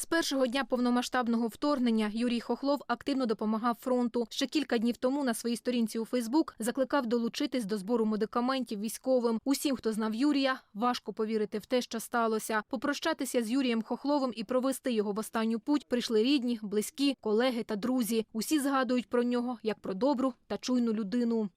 З першого дня повномасштабного вторгнення Юрій Хохлов активно допомагав фронту. Ще кілька днів тому на своїй сторінці у Фейсбук закликав долучитись до збору медикаментів військовим. Усім, хто знав Юрія, важко повірити в те, що сталося. Попрощатися з Юрієм Хохловим і провести його в останню путь прийшли рідні, близькі, колеги та друзі. Усі згадують про нього як про добру та чуйну людину.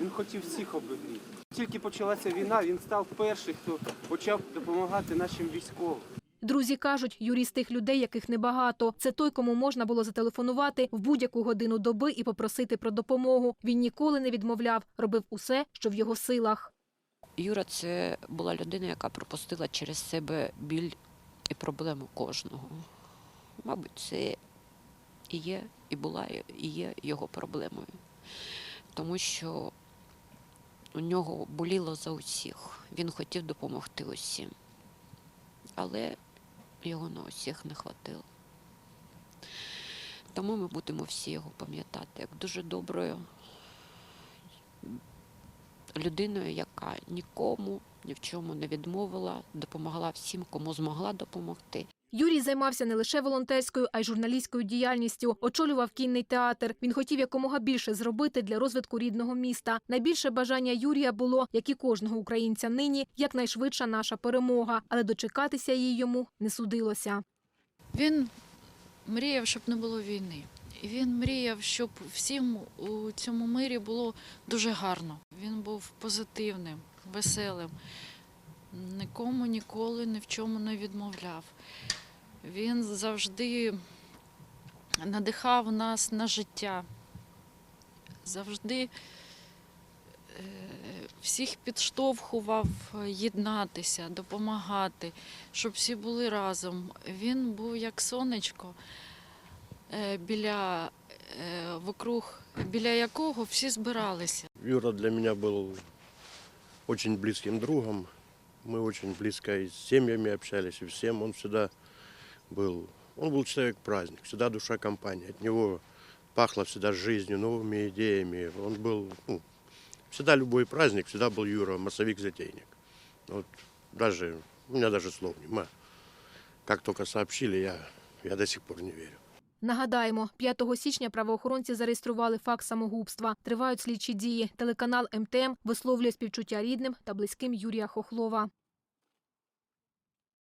Він хотів всіх обігріти. Тільки почалася війна, він став перший, хто почав допомагати нашим військовим. Друзі кажуть, Юрій з тих людей, яких небагато. Це той, кому можна було зателефонувати в будь-яку годину доби і попросити про допомогу. Він ніколи не відмовляв, робив усе, що в його силах. Юра це була людина, яка пропустила через себе біль і проблему кожного. Мабуть, це і є, і була, і є його проблемою. Тому що у нього боліло за усіх. Він хотів допомогти усім. Але його на усіх не хватило. Тому ми будемо всі його пам'ятати як дуже доброю людиною, яка нікому ні в чому не відмовила, допомогла всім, кому змогла допомогти. Юрій займався не лише волонтерською, а й журналістською діяльністю. Очолював кінний театр. Він хотів якомога більше зробити для розвитку рідного міста. Найбільше бажання Юрія було, як і кожного українця нині, якнайшвидша наша перемога, але дочекатися її йому не судилося. Він мріяв, щоб не було війни. Він мріяв, щоб всім у цьому мирі було дуже гарно. Він був позитивним, веселим, нікому ніколи ні в чому не відмовляв. Він завжди надихав нас на життя, завжди е, всіх підштовхував єднатися, допомагати, щоб всі були разом. Він був як сонечко, е, біля, е, вокруг, біля якого всі збиралися. Юра для меня был очень близким другом. Мы очень близко и с семьями общались, и всем. Он всегда был, он был человек-праздник, всегда душа компании. От него пахло всегда жизнью, новыми идеями. Он был, ну, всегда любой праздник, всегда был Юра, массовик-затейник. Вот даже, у меня даже слов нема. Как только сообщили, я, я до сих пор не верю. Нагадаємо, 5 січня правоохоронці зареєстрували факт самогубства. Тривають слідчі дії. Телеканал МТМ висловлює співчуття рідним та близьким Юрія Хохлова.